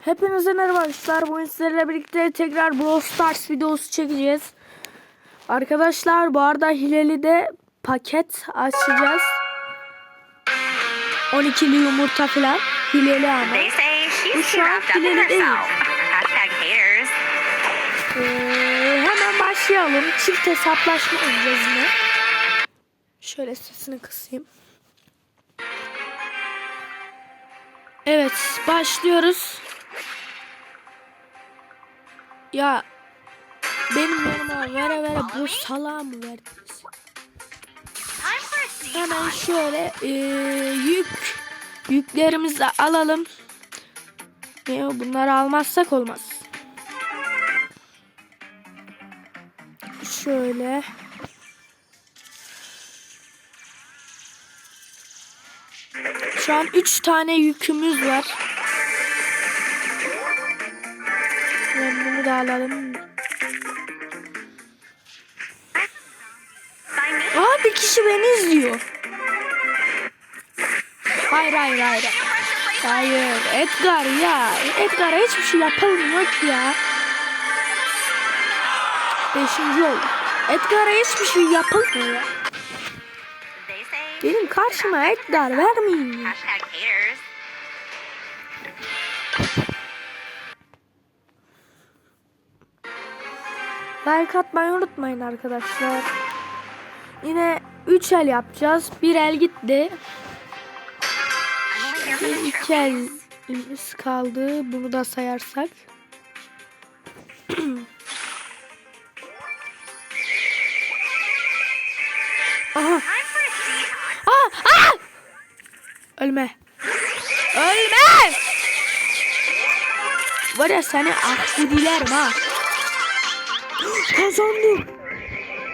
Hepinize merhaba arkadaşlar. Bugün sizlerle birlikte tekrar Brawl Stars videosu çekeceğiz. Arkadaşlar bu arada Hileli de paket açacağız. 12'li yumurta falan. Hileli ama. Get it herself. Hashtag haters. Ee, hemen başlayalım. Çift hesaplaşma yine. Şöyle sesini kısayım. Evet başlıyoruz. Ya benim yanıma vere vere bu salağı mı verdiniz? Hemen şöyle e, yük yüklerimizi de alalım. Ya, bunları almazsak olmaz. Şöyle. Şu an 3 tane yükümüz var. Ben bunu da alalım. Aa bir kişi beni izliyor. Hayır hayır hayır. Hayır Edgar ya. Edgar'a hiçbir şey yapılmıyor ki ya. Beşinci oldu. Edgar'a hiçbir şey yapılmıyor ya. Benim karşıma Edgar vermeyin. Like atmayı unutmayın arkadaşlar. Yine 3 el yapacağız. Bir el gitti. İki elimiz kaldı. Bunu da sayarsak. Aha. Aa, aa! Ölme. Ölme! Var ya seni akbudilerim ha. Kazandım.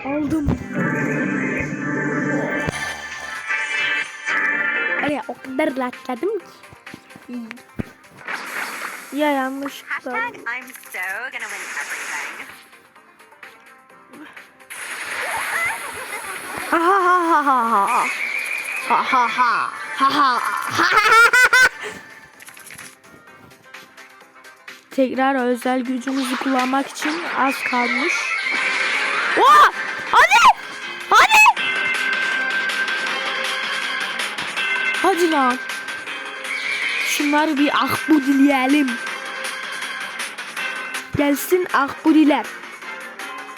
Aldım. Var ya o kadar latladım ki. Ya yanlışlıkla. Ha ha ha ha ha ha. Ha ha ha. Ha ha. Ha Tekrar özel gücümüzü kullanmak için az kalmış. Oha! Hadi! Hadi! Hadi lan. Şunları bir akbudileyelim. Gelsin akbudiler.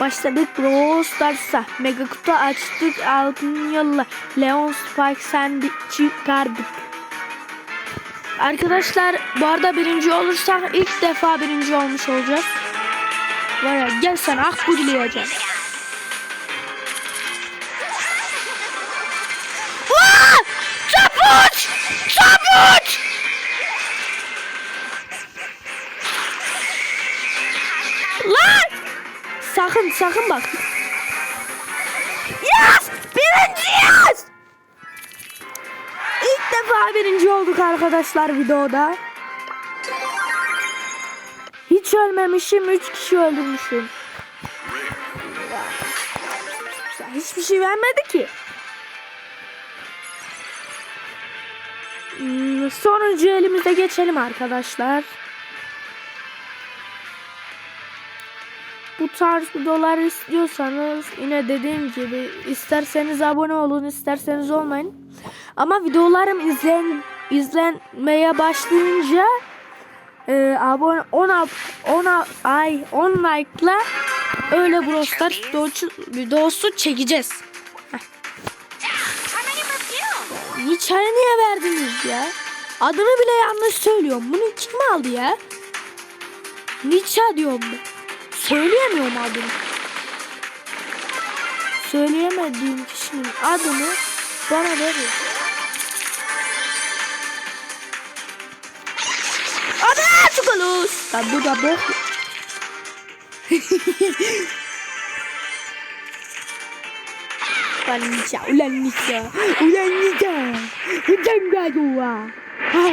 Başladık Brawl Stars'a. Mega kutu açtık. Altın yolla. Leon Spike Sandy çıkardık. Arkadaşlar bu arada birinci olursak ilk defa birinci olmuş olacağız. Var ya gel sen ah bu dileyeceğim. Aa! Çapuç! Çapuç! Lan! Sakın bak. Yes! Birinciyiz! İlk defa birinci olduk arkadaşlar videoda. Hiç ölmemişim, üç kişi öldürmüşüm. Hiçbir şey vermedi ki. Hmm, Sonuncu elimize geçelim arkadaşlar. Bu tarz videolar istiyorsanız yine dediğim gibi isterseniz abone olun isterseniz olmayın. Ama videolarım izlen izlenmeye başlayınca e, abone 10 10 ay 10 like'la öyle Brawl Stars videosu, çekeceğiz. Perfume? Niçhan'ı niye verdiniz ya? Adını bile yanlış söylüyorum. Bunu kim aldı ya? Nietzsche diyorum. Söyleyemiyorum adını. Söyleyemediğim kişinin adını bana veriyor. Çikolus. Lan bu da bok. Ulan Nietzsche, ulan Nietzsche, ulan. Ha.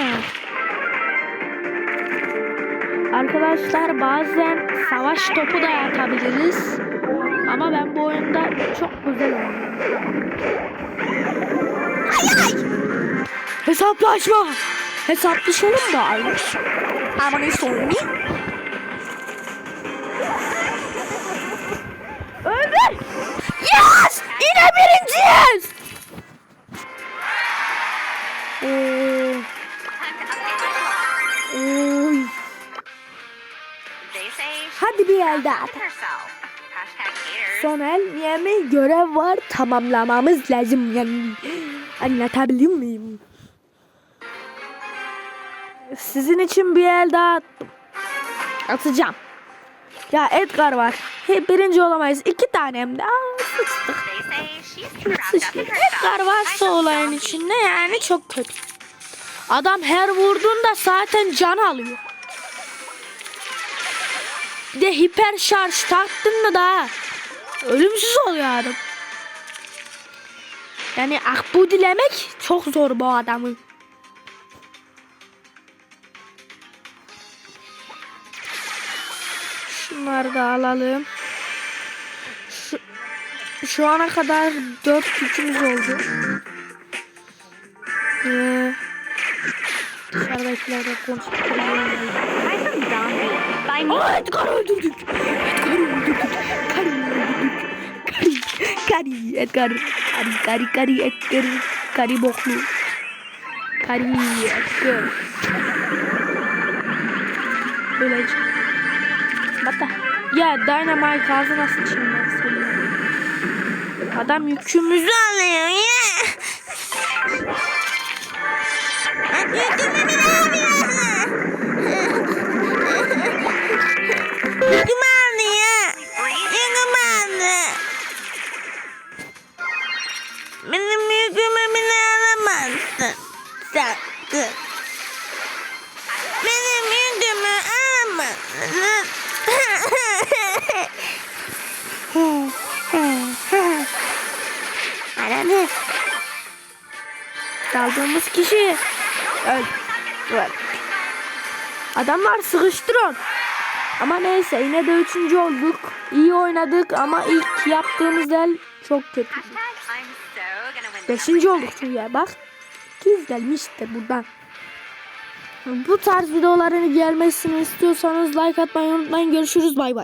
Arkadaşlar bazen savaş topu da atabiliriz. Ama ben bu oyunda çok güzel oynuyorum. Ay ay! Hesaplaşma! Hesaplaşalım bari. Abone sorunu. Öldür. Yes! Yine birinciyiz. Hadi bir el daha. Son el yeme görev var tamamlamamız lazım yani. Anlatabiliyor muyum? Sizin için bir el daha. Atacağım. Ya Edgar var. Hep birinci olamayız. İki tane hem de. Edgar varsa olayın içinde yani çok kötü. Adam her vurduğunda zaten can alıyor. Bir de hiper şarj taktın mı daha ölümsüz oluyor adam. Yani akbu dilemek çok zor bu adamın. Şunları da alalım. Şu, şu ana kadar dört gücümüz oldu. Ee, dışarıdakilerle me. Aa Edgar'ı öldürdük. Edgar'ı öldürdük. Karı öldürdük. Karı. Karı. Edgar. Karı. Karı. Karı. Edgar. Karı boklu. Karı. Edgar. Böylece. Bata. Ya Dynamite sıçayım ben söylüyorum. Adam yükümüzü alıyor ya. Yükümü bile alıyor. Yükümü alıyor. Yükümü alıyor. Benim yükümü bile alamazsın. Sakın. Ananı. Daldığımız kişi. Öl. Öl. Adamlar sıkıştırın. Ama neyse yine de üçüncü olduk. İyi oynadık ama ilk yaptığımız el çok kötü. Beşinci olduk çünkü ya bak. İkiz gelmiştir buradan. Bu tarz videoların gelmesini istiyorsanız like atmayı unutmayın. Görüşürüz bay bay.